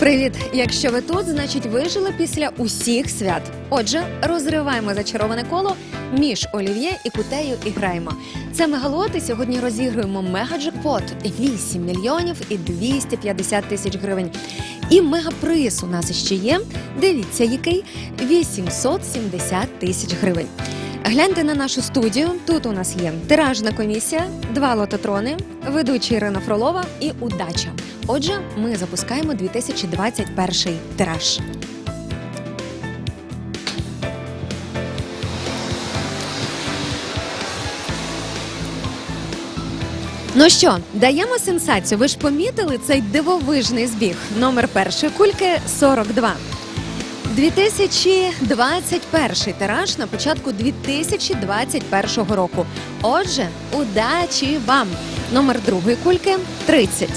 Привіт! Якщо ви тут, значить вижили після усіх свят. Отже, розриваємо зачароване коло між олів'є і кутею і граємо. Це мегалот, і сьогодні розігруємо мегаджекпот 8 мільйонів і 250 тисяч гривень. І мегаприз у нас ще є. Дивіться, який 870 тисяч гривень. Гляньте на нашу студію. Тут у нас є тиражна комісія, два лототрони, ведуча Ірина Фролова і удача. Отже, ми запускаємо 2021 тираж. Ну що, даємо сенсацію. Ви ж помітили цей дивовижний збіг. Номер першої кульки 42. 2021 тираж на початку 2021 року. Отже, удачі вам! Номер другої кульки 30.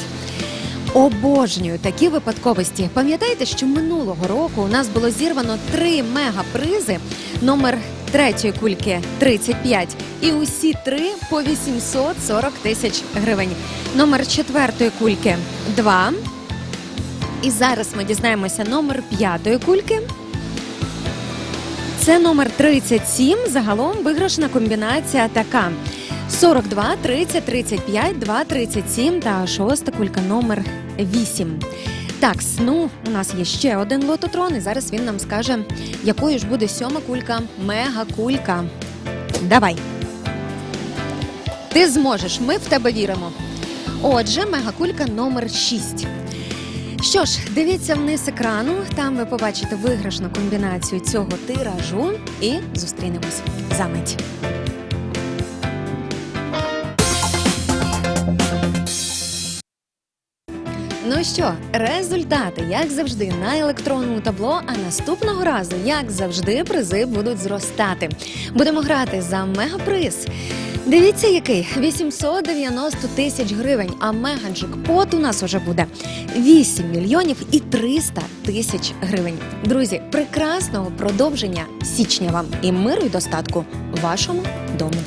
Обожнюю такі випадковості. Пам'ятаєте, що минулого року у нас було зірвано три мегапризи. Номер третьої кульки 35. І усі три по 840 тисяч гривень. Номер четвертої кульки 2. І зараз ми дізнаємося номер п'ятої кульки. Це номер 37. Загалом виграшна комбінація така: 42, 30, 35, 2, 37 та шоста кулька номер 8. Так, ну у нас є ще один лототрон, і зараз він нам скаже, якою ж буде сьома кулька, мега кулька. Давай. Ти зможеш, ми в тебе віримо. Отже, мегакулька номер 6. Що ж, дивіться вниз екрану. Там ви побачите виграшну комбінацію цього тиражу і зустрінемось за мить. Ну що, результати, як завжди, на електронному табло. А наступного разу, як завжди, призи будуть зростати. Будемо грати за мегаприз. Дивіться, який 890 тисяч гривень. А мегаджекпот у нас уже буде 8 мільйонів і 300 тисяч гривень. Друзі, прекрасного продовження січня вам і миру й достатку вашому дому.